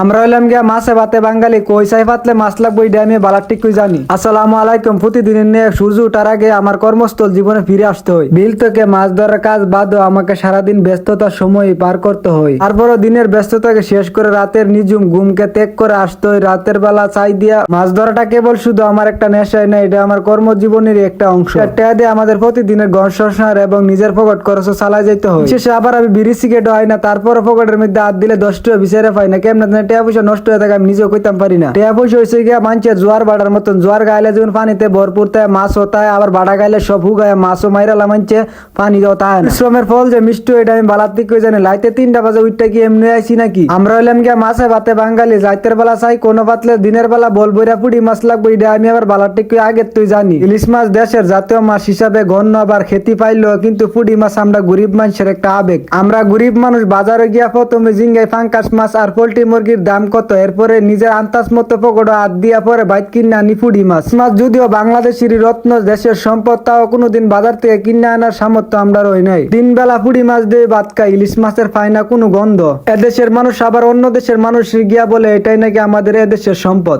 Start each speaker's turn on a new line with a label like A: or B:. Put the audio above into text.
A: আমরা হইলাম গিয়া মাছে ভাতে বাঙালি, কই সাই পাতলে মাছ লাগবো এটা আমি বালার ঠিক কই জানি। আসসালামু আলাইকুম, প্রতিদিনের নিয়ে সূর্য উঠার আগে আমার কর্মস্থল জীবনে ফিরে আসতে হয়। বিল থেকে মাছ ধরার কাজ বাদও আমাকে সারাদিন ব্যস্ততার সময় পার করতে হয়। তারপরও দিনের ব্যস্ততাকে শেষ করে রাতের নিজুম ঘুমকে ত্যাগ করে আসতে হয়। রাতের বেলা চাই দিয়া মাছ ধরাটা কেবল শুধু আমার একটা নেশাই না, এটা আমার কর্মজীবনের একটা অংশ। টেয়া দিয়ে আমাদের প্রতিদিনের ঘর সংসার এবং নিজের পকেট খরচ চালাই যেতে হয়। শেষে আবার আমি বিড়ি সিগারেট হয় না তারপরে পকেটের মধ্যে হাত দিলে দশ টাকা বিচারে পাই না, কেমন টেয়া পয়সা নষ্ট হয়ে থাকে, আমি নিজেও কইতাম পারি না। টেয়া পয়সা হয়েছে গিয়া মানছে জোয়ার বাড়ার মতন, জোয়ার গাইলে যেমন পানিতে ভরপুর তাই মাছ হতায় আবার বাড়া গাইলে সব হুগায়, মাছও মাইরালা মানছে পানি দেওয়া তাই শ্রমের ফল যে মিষ্টি এটা আমি বালার দিক কই জানি, লাইতে তিনটা বাজে উঠতে কি এমনি আইছি নাকি? আমরা হইলাম গিয়া মাছে ভাতে বাঙালি, যাইতের বেলা চাই, কোনো পাতলে দিনের বেলা বল বইরা পুড়ি মাছ লাগবো, এটা আমি আবার বালার কই আগে তুই জানি। ইলিশ মাছ দেশের জাতীয় মাছ হিসাবে গণ্য, আবার খেতে পাইলো, কিন্তু পুডি মাছ আমরা গরিব মানুষের একটা আবেগ। আমরা গরিব মানুষ, বাজারে গিয়া প্রথমে জিঙ্গাই ফাঙ্কাস মাছ আর পোল্ট্রি মুরগির দাম কত? এরপরে নিজের আন্তাজ মতো পকড়ো হাত দিয়া পরে বাইক কিনে আনি পুডি মাছ। মাছ যদিও বাংলাদেশের রত্ন, দেশের সম্পদ, তাও কোনোদিন বাজার থেকে কিনে আনার সামর্থ্য আমরা রই নাই। দিন বেলা পুডি মাছ দিয়ে ভাত খাই, ইলিশ মাছের ফাইনা কোনো গন্ধ। এদেশের মানুষ আবার অন্য দেশের মানুষ গিয়া বলে, এটাই নাকি আমাদের এদেশের সম্পদ?